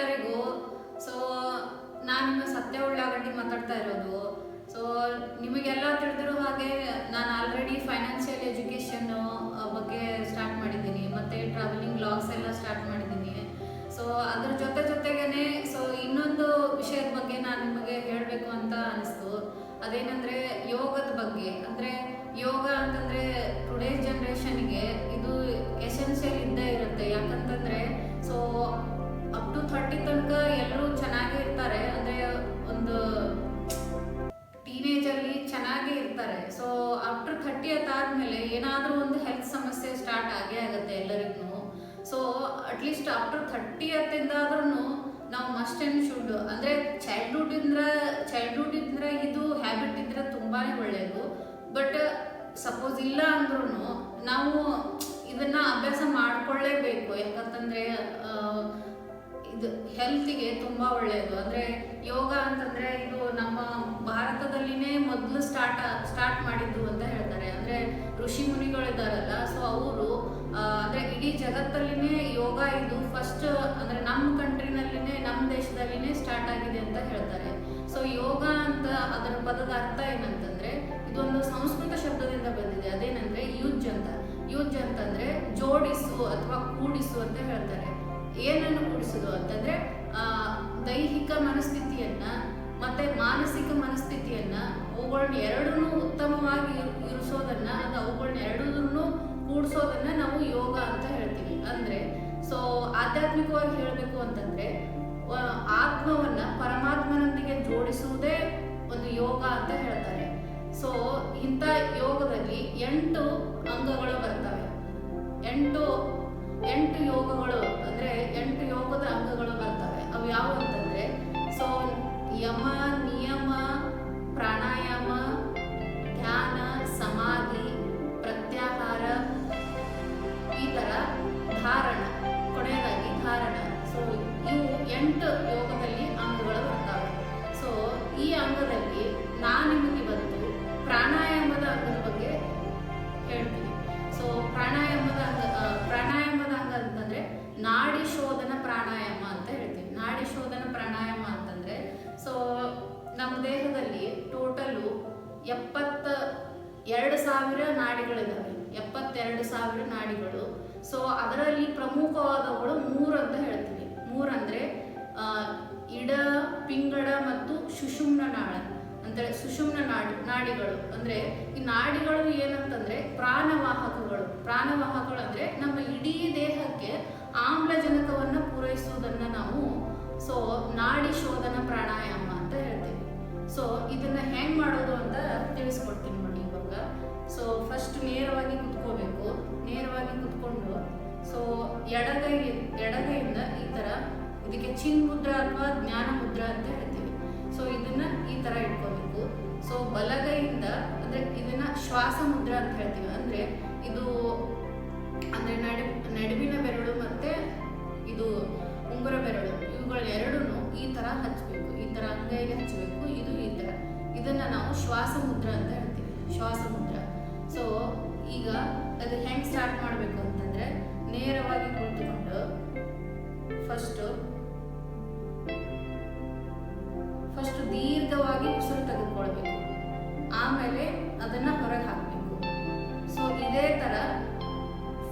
ಎಲ್ಲರಿಗೂ. ಸೊ ನಾನು ಸತ್ಯ ಉಳ್ಳಾಗಡ್ಡಿ ಮಾತಾಡ್ತಾ ಇರೋದು. ಸೊ ನಿಮಗೆಲ್ಲ ತಿಳಿದಿರೋ ಹಾಗೆ ನಾನು ಆಲ್ರೆಡಿ ಫೈನಾನ್ಷಿಯಲ್ ಎಜುಕೇಷನ್ ಬಗ್ಗೆ ಸ್ಟಾರ್ಟ್ ಮಾಡಿದ್ದೀನಿ. ಮತ್ತು ಟ್ರಾವೆಲಿಂಗ್ ಬ್ಲಾಗ್ಸ್ ಎಲ್ಲ ಸ್ಟಾರ್ಟ್ ಮಾಡಿದ್ದೀನಿ. ಸೊ ಅದ್ರ ಜೊತೆ ಜೊತೆಗೇನೆ ಸೊ ಇನ್ನೊಂದು ವಿಷಯದ ಬಗ್ಗೆ ನಾನು ನಿಮಗೆ ಹೇಳಬೇಕು ಅಂತ ಅನಿಸ್ತು. ಅದೇನಂದ್ರೆ ಯೋಗದ ಬಗ್ಗೆ. ಅಂದ್ರೆ ಏನಾದರೂ ಒಂದು ಹೆಲ್ತ್ ಸಮಸ್ಯೆ ಸ್ಟಾರ್ಟ್ ಆಗೇ ಆಗುತ್ತೆ ಎಲ್ಲರಿಗೂ. So at least after thirty ಇಂದಾದ್ರೂ ನಾವು ಮಸ್ಟ್ ಅಂಡ್ ಶುಡ್ ಅಂದ್ರೆ ಚೈಲ್ಡ್ಹುಡ್ ಇಂದ್ರ ಚೈಲ್ಡ್ಹುಡ್ ಇದ್ರೆ ಇದು ಹ್ಯಾಬಿಟ್ ಇದ್ರೆ ತುಂಬಾ ಒಳ್ಳೆಯದು ಬಟ್ ಸಪೋಸ್ ಇಲ್ಲ ಅಂದ್ರೂ ನಾವು ಇದನ್ನ ಅಭ್ಯಾಸ ಮಾಡ್ಕೊಳ್ಳೇಬೇಕು. ಯಾಕಂತಂದ್ರೆ ಇದು ಹೆಲ್ತಿಗೆ ತುಂಬ ಒಳ್ಳೆಯದು ಅಂದರೆ ಯೋಗ ಅಂತಂದರೆ ಇದು ನಮ್ಮ ಭಾರತದಲ್ಲಿನೇ ಮೊದಲು ಸ್ಟಾರ್ಟ್ ಸ್ಟಾರ್ಟ್ ಮಾಡಿದ್ದು ಅಂತ ಹೇಳ್ತಾರೆ. ಅಂದರೆ ಋಷಿ ಮುನಿಗಳಿದ್ದಾರಲ್ಲ ಸೊ ಅವರು ಅಂದರೆ ಇಡೀ ಜಗತ್ತಲ್ಲಿನೇ ಯೋಗ ಇದು ಫಸ್ಟ್ ಅಂದರೆ ನಮ್ಮ ಕಂಟ್ರಿನಲ್ಲಿನೇ ನಮ್ಮ ದೇಶದಲ್ಲಿನೇ ಸ್ಟಾರ್ಟ್ ಆಗಿದೆ ಅಂತ ಹೇಳ್ತಾರೆ. ಸೊ ಯೋಗ ಅಂತ ಅದರ ಪದದ ಅರ್ಥ ಏನಂತಂದರೆ, ಇದೊಂದು ಸಂಸ್ಕೃತ ಶಬ್ದದಿಂದ ಬಂದಿದೆ. ಅದೇನಂದರೆ ಯೂಜ್ ಅಂತ. ಯೂಜ್ ಅಂತಂದರೆ ಜೋಡಿಸು ಅಥವಾ ಕೂಡಿಸು ಅಂತ ಹೇಳ್ತಾರೆ. ಏನನ್ನು ಕೂಡಿಸೋದು ಅಂತಂದ್ರೆ ಆ, ದೈಹಿಕ ಮನಸ್ಥಿತಿಯನ್ನ ಮತ್ತೆ ಮಾನಸಿಕ ಮನಸ್ಥಿತಿಯನ್ನ ಅವುಗಳನ್ನ ಎರಡನ್ನೂ ಉತ್ತಮವಾಗಿ ಇರ್- ಇರಿಸೋದನ್ನ ಅದು ಅವುಗಳನ್ನ ಎರಡನ್ನೂ ಕೂಡಿಸೋದನ್ನ ನಾವು ಯೋಗ ಅಂತ ಹೇಳ್ತೀವಿ. ಅಂದ್ರೆ ಸೊ ಆಧ್ಯಾತ್ಮಿಕವಾಗಿ ಹೇಳಬೇಕು ಅಂತಂದ್ರೆ ಆತ್ಮವನ್ನ ಪರಮಾತ್ಮನೊಂದಿಗೆ ಜೋಡಿಸುವುದೇ ಒಂದು ಯೋಗ ಅಂತ ಹೇಳ್ತಾರೆ. ಸೊ ಇಂಥ ಯೋಗದಲ್ಲಿ ಎಂಟು ಅಂಗಗಳು ಬರ್ತವೆ. ಎಂಟು ಎಂಟು ಯೋಗಗಳು, ಅಂದ್ರೆ ಎಂಟು ಯೋಗದ ಅಂಗಗಳು ಬರ್ತವೆ. ಅವು ಯಾವುವು ಅಂತಂದ್ರೆ ಸೊ ಯಮ, ನಿಯಮ, ಪ್ರಾಣಾಯಾಮ, ಧ್ಯಾನ, ಸಮಾಧಿ ಸಾವಿರ ನಾಡಿಗಳಿದ್ದಾವೆ ಎಪ್ಪತ್ತೆರಡು ಸಾವಿರ ನಾಡಿಗಳು. ಸೊ ಅದರಲ್ಲಿ ಪ್ರಮುಖವಾದವುಗಳು ಮೂರು ಅಂತ ಹೇಳ್ತೀವಿ. ಮೂರಂದ್ರೆ ಇಡ, ಪಿಂಗಡ ಮತ್ತು ಸುಷುಮ್ನ ನಾಳ. ಅಂತೇಳಿ ಸುಷುಮ್ನ ನಾಡಿ, ನಾಡಿಗಳು. ಅಂದ್ರೆ ಈ ನಾಡಿಗಳು ಏನಂತಂದ್ರೆ ಪ್ರಾಣವಾಹಕಗಳು. ಪ್ರಾಣವಾಹಕಗಳು ಅಂದ್ರೆ ನಮ್ಮ ಇಡೀ ದೇಹಕ್ಕೆ ಆಮ್ಲಜನಕವನ್ನ ಪೂರೈಸುವುದನ್ನ ನಾವು ಸೊ ನಾಡಿ ಶೋಧನ ಪ್ರಾಣಾಯಾಮ ಅಂತ ಹೇಳ್ತೀವಿ. ಸೊ ಇದನ್ನ ಹೆಂಗ್ ಮಾಡೋದು ಅಂತ ತಿಳಿಸ್ಕೊಡ್ತೀನಿ. ಸೊ ಫಸ್ಟ್ ನೇರವಾಗಿ ಕುತ್ಕೋಬೇಕು. ನೇರವಾಗಿ ಕುತ್ಕೊಂಡು ಸೊ ಎಡಗೈ, ಎಡಗೈಯಿಂದ ಈ ತರ ಇದಕ್ಕೆ ಚಿನ್ ಮುದ್ರ ಅಥವಾ ಜ್ಞಾನ ಮುದ್ರ ಅಂತ ಹೇಳ್ತೀವಿ. ಸೊ ಇದನ್ನ ಈ ತರ ಇಟ್ಕೋಬೇಕು. ಸೊ ಬಲಗೈಯಿಂದ, ಅಂದ್ರೆ ಇದನ್ನ ಶ್ವಾಸ ಮುದ್ರ ಅಂತ ಹೇಳ್ತೀವಿ. ಅಂದ್ರೆ ಇದು, ಅಂದ್ರೆ ನಡು, ನಡುವಿನ ಬೆರಳು ಮತ್ತೆ ಇದು ಉಂಗುರ ಬೆರಳು, ಇವುಗಳ ಎರಡೂ ಈ ತರ ಹಚ್ಚಬೇಕು ಈ ತರ ಅಂಗೈಗೆ ಹಚ್ಚಬೇಕು ಇದು ಈ ತರ. ಇದನ್ನ ನಾವು ಶ್ವಾಸ ಮುದ್ರ ಅಂತ ಹೇಳ್ತೀವಿ. ಶ್ವಾಸ ಮುದ್ರ ಸೊ ಈಗ ಅದು ಹೆಂಗ್ ಸ್ಟಾರ್ಟ್ ಮಾಡಬೇಕು ಅಂತಂದ್ರೆ ನೇರವಾಗಿ ಕುಳಿತುಕೊಂಡು ಫಸ್ಟ್ ಫಸ್ಟ್ ದೀರ್ಘವಾಗಿ ಉಸಿರು ತೆಗೆದುಕೊಳ್ಬೇಕು. ಆಮೇಲೆ ಅದನ್ನ ಹೊರಗೆ ಹಾಕಬೇಕು. ಸೊ ಇದೇ ತರ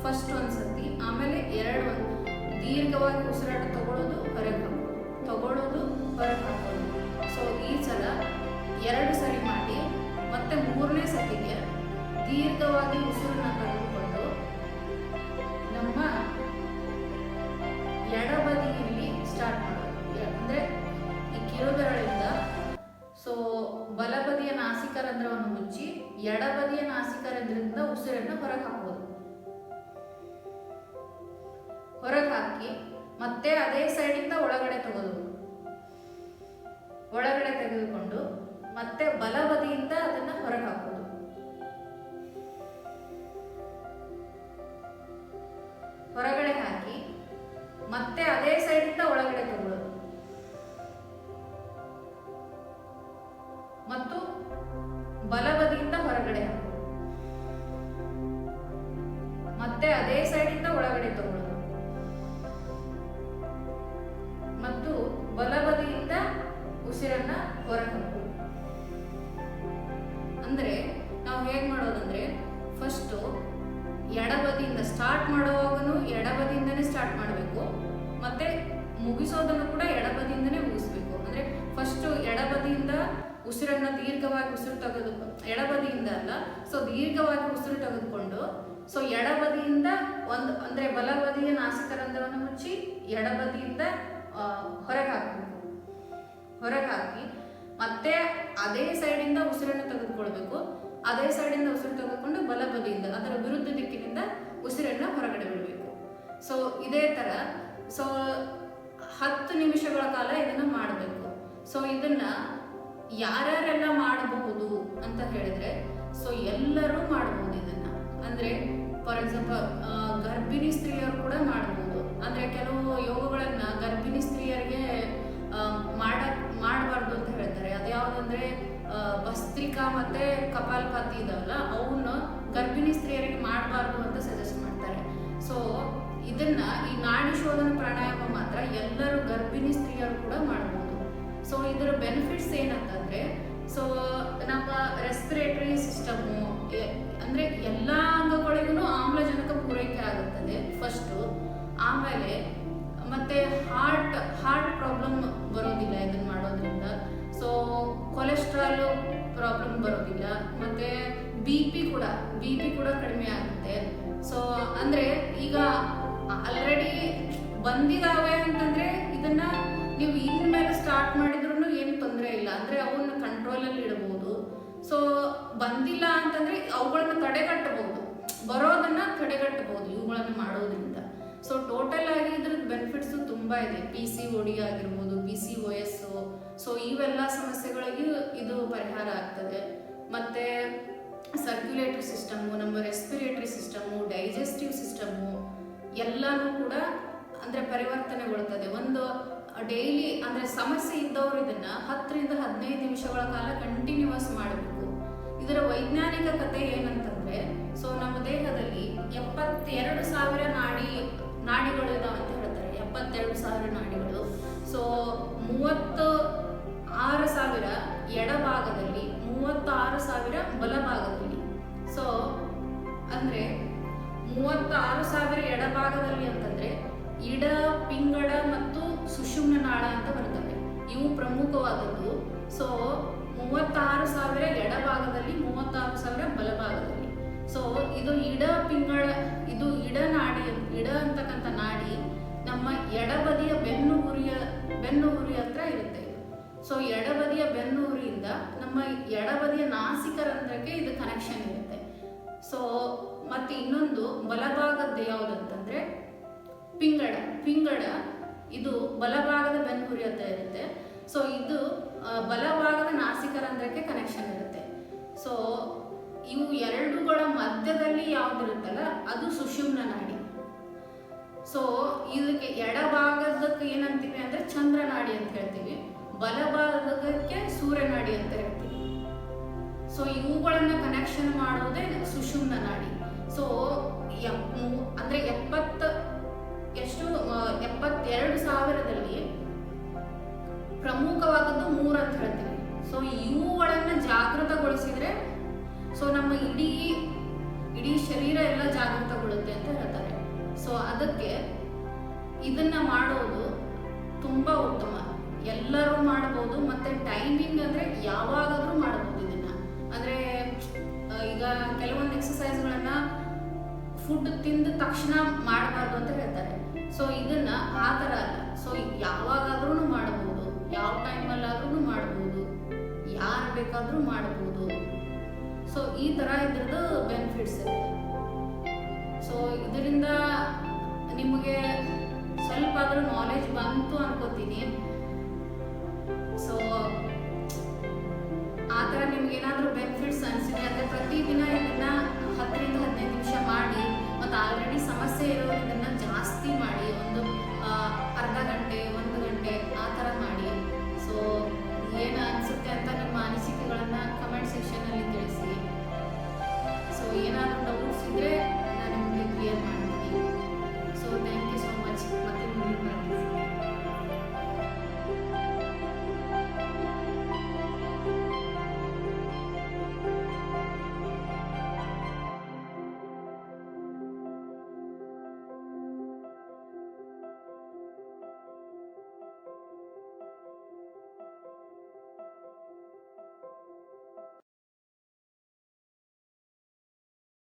ಫಸ್ಟ್ ಒಂದ್ಸತಿ ಆಮೇಲೆ ಎರಡು ಒಂದು. ದೀರ್ಘವಾಗಿ ಉಸಿರಾಟ ತಗೊಳ್ಳೋದು ಹೊರಗೆ ಹಾಕೋದು ತಗೊಳ್ಳೋದು ಹೊರಗೆ ಹಾಕೋದು. ಸೊ ಈ ಸಲ ಎರಡು ಸರಿ ಮಾಡಿ, ಮತ್ತೆ ಮೂರನೇ ಸತಿಗೆ ದೀರ್ಘವಾಗಿ ಉಸಿರನ್ನ ತೆಗೆದುಕೊಂಡು ನಮ್ಮ ಎಡಬದಿಯಲ್ಲಿ ಸ್ಟಾರ್ಟ್ ಮಾಡೋದು ಅಂದ್ರೆ ಈ ಕಿರುಬೆರಳಿಂದ ಸೊ ಬಲಬದಿಯ ನಾಸಿಕರಂಧ್ರವನ್ನು ಮುಚ್ಚಿ ಎಡಬದಿಯ ನಾಸಿಕರಂಧ್ರದಿಂದ ಉಸಿರನ್ನು ಹೊರಗೆ ಹಾಕ್ಬೋದು ಹೊರಗೆ ಹಾಕಿ ಮತ್ತೆ ಅದೇ ಸೈಡಿಂದ ಒಳಗಡೆ ತಗೋದು ಒಳಗಡೆ ತೆಗೆದುಕೊಂಡು ಮತ್ತೆ ಬಲಬದಿಯಿಂದ ಅದನ್ನ ಹೊರಗೆ ಹಾಕೋದು ಬಲಬದಿಯಿಂದ ಹೊರಗಡೆ ಹಾಕೋದು ಮತ್ತೆ ಅದೇ ಸೈಡ್ ಇಂದ ಒಳಗಡೆ ತಗೊಳ್ಳೋದು ಮತ್ತು ಬಲಬದಿಯಿಂದ ಉಸಿರನ್ನ ಹೊರಹಾಕೋದು ಅಂದ್ರೆ ನಾವು ಹೇಗ್ ಮಾಡೋದಂದ್ರೆ ಫಸ್ಟ್ ಎಡಬದಿಯಿಂದ ಸ್ಟಾರ್ಟ್ ಮಾಡುವಾಗನು ಎಡಬದಿಯಿಂದನೇ ಸ್ಟಾರ್ಟ್ ಮಾಡಬೇಕು. ಮತ್ತೆ ಮುಗಿಸೋದನ್ನು ಕೂಡ ಎಡಬದಿಯಿಂದನೇ ಮುಗಿಸ್ಬೇಕು. ಅಂದ್ರೆ ಫಸ್ಟ್ ಎಡಬದಿಯಿಂದ ಉಸಿರನ್ನ ದೀರ್ಘವಾಗಿ ಉಸಿರು ತೆಗೆದು ಎಡಬದಿಯಿಂದ ಅಲ್ಲ ಸೊ ದೀರ್ಘವಾಗಿ ಉಸಿರು ತೆಗೆದುಕೊಂಡು ಸೊ ಎಡಬದಿಯಿಂದ ಒಂದು, ಅಂದ್ರೆ ಬಲಬದಿಯ ನಾಸಿಕರಂಧ್ರವನ್ನು ಮುಚ್ಚಿ ಎಡಬದಿಯಿಂದ ಹೊರಗೆ ಹಾಕಬೇಕು. ಹೊರಗೆ ಹಾಕಿ ಮತ್ತೆ ಅದೇ ಸೈಡಿಂದ ಉಸಿರನ್ನು ತೆಗೆದುಕೊಳ್ಬೇಕು. ಅದೇ ಸೈಡಿಂದ ಉಸಿರು ತೆಗೆದುಕೊಂಡು ಬಲಬದಿಯಿಂದ, ಅದರ ವಿರುದ್ಧ ದಿಕ್ಕಿನಿಂದ ಉಸಿರನ್ನ ಹೊರಗಡೆ ಬಿಡಬೇಕು. ಸೊ ಇದೇ ತರ ಸೊ ಹತ್ತು ನಿಮಿಷಗಳ ಕಾಲ ಇದನ್ನು ಮಾಡಬೇಕು. ಸೊ ಇದನ್ನ ಯಾರ್ಯಾರೆಲ್ಲ ಮಾಡಬಹುದು ಅಂತ ಹೇಳಿದ್ರೆ ಸೊ ಎಲ್ಲರೂ ಮಾಡಬಹುದು ಇದನ್ನ. ಅಂದ್ರೆ ಫಾರ್ ಎಕ್ಸಾಂಪಲ್ ಗರ್ಭಿಣಿ ಸ್ತ್ರೀಯರು ಕೂಡ ಮಾಡಬಹುದು. ಅಂದ್ರೆ ಕೆಲವು ಯೋಗಗಳನ್ನ ಗರ್ಭಿಣಿ ಸ್ತ್ರೀಯರಿಗೆ ಮಾಡ, ಮಾಡಬಾರ್ದು ಅಂತ ಹೇಳ್ತಾರೆ. ಅದ್ಯಾವುದಂದ್ರೆ ಯಾವ್ದಂದ್ರೆ ಭಸ್ತ್ರಿಕಾ ಮತ್ತೆ ಕಪಾಲಪಾತಿ ಇದಾವಲ್ಲ ಅವನ್ನ ಗರ್ಭಿಣಿ ಸ್ತ್ರೀಯರಿಗೆ ಮಾಡಬಾರ್ದು ಅಂತ ಸಜೆಸ್ಟ್ ಮಾಡ್ತಾರೆ. ಸೊ ಇದನ್ನ ಈ ನಾಡಿ ಶೋಧನ ಪ್ರಾಣಾಯಾಮ ಮಾತ್ರ ಎಲ್ಲರೂ ಗರ್ಭಿಣಿ ಸ್ತ್ರೀಯರು ಕೂಡ ಮಾಡಬಹುದು ಸೊ ಇದರ ಬೆನಿಫಿಟ್ಸ್ ಏನಂತಂದ್ರೆ ಸೊ ನಮ್ಮ ರೆಸ್ಪಿರೇಟರಿ ಸಿಸ್ಟಮು ಅಂದ್ರೆ ಎಲ್ಲ ಅಂಗಗಳಿಗೂ ಆಮ್ಲಜನಕ ಪೂರೈಕೆ ಆಗುತ್ತದೆ ಫಸ್ಟು ಆಮೇಲೆ ಮತ್ತೆ ಹಾರ್ಟ್ ಹಾರ್ಟ್ ಪ್ರಾಬ್ಲಮ್ ಬರೋದಿಲ್ಲ ಇದನ್ನ ಮಾಡೋದ್ರಿಂದ. ಸೊ ಕೊಲೆಸ್ಟ್ರಾಲ್ ಪ್ರಾಬ್ಲಮ್ ಬರೋದಿಲ್ಲ. ಮತ್ತೆ ಬಿ ಪಿ ಕೂಡ ಬಿ ಪಿ ಕೂಡ ಕಡಿಮೆ ಆಗುತ್ತೆ. ಸೊ ಅಂದ್ರೆ ಈಗ ಆಲ್ರೆಡಿ ಬಂದಿದಾವೆ ಅಂತಂದ್ರೆ ಇದನ್ನ ನೀವು ಇನ್ಮೇಲೆ ಸ್ಟಾರ್ಟ್ ಮಾಡಿದ್ರು ಏನು ತೊಂದರೆ ಇಲ್ಲ. ಅಂದ್ರೆ ಅವನ್ನ ಕಂಟ್ರೋಲಲ್ಲಿ ಇಡಬಹುದು ಸೊ ಬಂದಿಲ್ಲ ಅಂತಂದ್ರೆ ಅವುಗಳನ್ನ ತಡೆಗಟ್ಟಬಹುದು ಬರೋದನ್ನ ತಡೆಗಟ್ಟಬಹುದು ಇವುಗಳನ್ನು ಮಾಡೋದ್ರಿಂದ. ಸೊ ಟೋಟಲ್ ಆಗಿ ಇದ್ರದ್ದು ಬೆನಿಫಿಟ್ಸ್ ತುಂಬಾ ಇದೆ. ಪಿ ಸಿ ಒಡಿ ಆಗಿರ್ಬೋದು P C O S so ಇವೆಲ್ಲ ಸಮಸ್ಯೆಗಳಿಗೆ ಇದು ಪರಿಹಾರ ಆಗ್ತದೆ. ಮತ್ತೆ ಸರ್ಕ್ಯುಲೇಟರಿ ಸಿಸ್ಟಮು ನಮ್ಮ ರೆಸ್ಪಿರೇಟರಿ ಸಿಸ್ಟಮು ಡೈಜೆಸ್ಟಿವ್ ಸಿಸ್ಟಮು ಎಲ್ಲನೂ ಕೂಡ ಅಂದ್ರೆ ಪರಿವರ್ತನೆಗೊಳ್ತದೆ. ಒಂದು ಡೈಲಿ ಅಂದ್ರೆ ಸಮಸ್ಯೆ ಇದ್ದವರು ಇದನ್ನ ಹತ್ತರಿಂದ ಹದಿನೈದು ನಿಮಿಷಗಳ ಕಾಲ ಕಂಟಿನ್ಯೂಸ್ ಮಾಡಬೇಕು. ಇದರ ವೈಜ್ಞಾನಿಕ ಕತೆ ಏನಂತಂದ್ರೆ ಸೊ ನಮ್ಮ ದೇಹದಲ್ಲಿ ಎಪ್ಪತ್ತೆರಡು ಸಾವಿರ ನಾಡಿ, ನಾಡಿಗಳು ಇದಾವೆ ಅಂತ ಹೇಳ್ತಾರೆ. ಎಪ್ಪತ್ತೆರಡು ಸಾವಿರ ನಾಡಿಗಳು. ಸೊ ಮೂವತ್ತು ಆರು ಸಾವಿರ ಎಡಭಾಗದಲ್ಲಿ, ಮೂವತ್ತಾರು ಸಾವಿರ ಬಲಭಾಗದಲ್ಲಿ. ಸೊ ಅಂದ್ರೆ ಮೂವತ್ತಾರು ಸಾವಿರ ಎಡಭಾಗದಲ್ಲಿ ಅಂತಂದ್ರೆ ಇಡ, ಪಿಂಗಡ ಮತ್ತು ಸುಷುಮ್ನ ನಾಳ ಅಂತ ಬರ್ತವೆ. ಇವು ಪ್ರಮುಖವಾದದ್ದು. ಸೊ ಮೂವತ್ತಾರು ಸಾವಿರ ಎಡಭಾಗದಲ್ಲಿ, ಮೂವತ್ತಾರು ಸಾವಿರ ಬಲಭಾಗದಲ್ಲಿ. ಸೊ ಇದು ಇಡ ಪಿಂಗಳ ಇದು ಇಡ ನಾಡಿ, ಇಡ ಅಂತಕ್ಕಂಥ ನಾಡಿ ನಮ್ಮ ಎಡಬದಿಯ ಬೆನ್ನು ಹುರಿಯ ಬೆನ್ನು ಹುರಿ ಹತ್ರ ಇರುತ್ತೆ. ಸೊ ಎಡಬದಿಯ ಬೆನ್ನು ಹುರಿಯಿಂದ ನಮ್ಮ ಎಡಬದಿಯ ನಾಸಿಕ ರಂಧ್ರಕ್ಕೆ ಇದು ಕನೆಕ್ಷನ್ ಇರುತ್ತೆ. ಸೊ ಮತ್ತೆ ಇನ್ನೊಂದು ಬಲಭಾಗದ್ದು ಯಾವುದಂತಂದ್ರೆ ಪಿಂಗಡ ಪಿಂಗಡ, ಇದು ಬಲಭಾಗದ ಬೆನ್ನುಹುರಿ ಅಂತ ಇರುತ್ತೆ. ಸೊ ಇದು ಬಲಭಾಗದ ನಾಸಿಕ ರಂಧ್ರಕ್ಕೆ ಕನೆಕ್ಷನ್ ಇರುತ್ತೆ. ಸೊ ಇವು ಎರಡುಗಳ ಮಧ್ಯದಲ್ಲಿ ಯಾವ್ದಿರುತ್ತಲ್ಲ, ಅದು ಸುಷುಮ್ನ ನಾಡಿ. ಸೊ ಇದಕ್ಕೆ ಎಡಭಾಗದಕ್ಕೆ ಏನಂತೀವಿ ಅಂದ್ರೆ ಚಂದ್ರನಾಡಿ ಅಂತ ಹೇಳ್ತೀವಿ. ಬಲಭಾಗಕ್ಕೆ ಸೂರ್ಯನಾಡಿ ಅಂತ ಹೇಳ್ತೀವಿ. ಸೊ ಇವುಗಳನ್ನ ಕನೆಕ್ಷನ್ ಮಾಡೋದೇ ಸುಷುಮ್ನ ನಾಡಿ. ಸೊ ಅಂದ್ರೆ ಎಪ್ಪತ್ತ ಎಷ್ಟು ಎಪ್ಪತ್ತೆರಡು ಸಾವಿರದಲ್ಲಿ ಪ್ರಮುಖವಾದದ್ದು ಮೂರು ಅಂತ ಹೇಳ್ತೀವಿ. ಸೊ ಇವುಗಳನ್ನ ಜಾಗೃತಗೊಳಿಸಿದ್ರೆ ಸೊ ನಮ್ಮ ಇಡೀ ಇಡೀ ಶರೀರ ಎಲ್ಲ ಜಾಗೃತಗೊಳ್ಳುತ್ತೆ ಅಂತ ಹೇಳ್ತಾರೆ. ಸೊ ಅದಕ್ಕೆ ಇದನ್ನ ಮಾಡೋದು ತುಂಬಾ ಉತ್ತಮ. ಎಲ್ಲರೂ ಮಾಡಬಹುದು ಮತ್ತೆ ಟೈಮಿಂಗ್ ಅಂದ್ರೆ ಯಾವಾಗಾದ್ರೂ ಮಾಡಬಹುದು ಇದನ್ನ. ಅಂದ್ರೆ ಈಗ ಕೆಲವೊಂದು ಎಕ್ಸಸೈಸ್ಗಳನ್ನ ಫುಡ್ ತಿಂದ ತಕ್ಷಣ ಮಾಡಬಾರ್ದು ಅಂತ ಹೇಳ್ತಾರೆ. ಸೊ ಇದನ್ನ ಆ ಥರ ಅಲ್ಲ. ಸೊ ಯಾವಾಗಾದ್ರೂ ಮಾಡಬಹುದು ಯಾವ ಟೈಮಲ್ಲಾದ್ರೂ ಮಾಡಬಹುದು ಯಾರು ಬೇಕಾದ್ರೂ ಮಾಡಬಹುದು ಸೊ ಈ ಥರ ಇದ್ರದ್ದು ಬೆನಿಫಿಟ್ಸ್ ಇದೆ ಸೊ ಇದರಿಂದ ನಿಮಗೆ ಸ್ವಲ್ಪ ಆದ್ರೂ ನಾಲೆಜ್ ಬಂತು ಅನ್ಕೋತೀನಿ. ಸೊ ಆ ಥರ ನಿಮ್ಗೆ ಏನಾದರೂ ಬೆನಿಫಿಟ್ಸ್ ಅನಿಸಿದೆ ಅಂದರೆ ಪ್ರತಿದಿನ ಇದನ್ನ ಹತ್ತರಿಂದ ಹದಿನೈದು ನಿಮಿಷ ಮಾಡಿ. ಮತ್ತು ಆಲ್ರೆಡಿ ಸಮಸ್ಯೆ ಇರೋರು ಇದನ್ನ ಜಾಸ್ತಿ ಮಾಡಿ ಒಂದು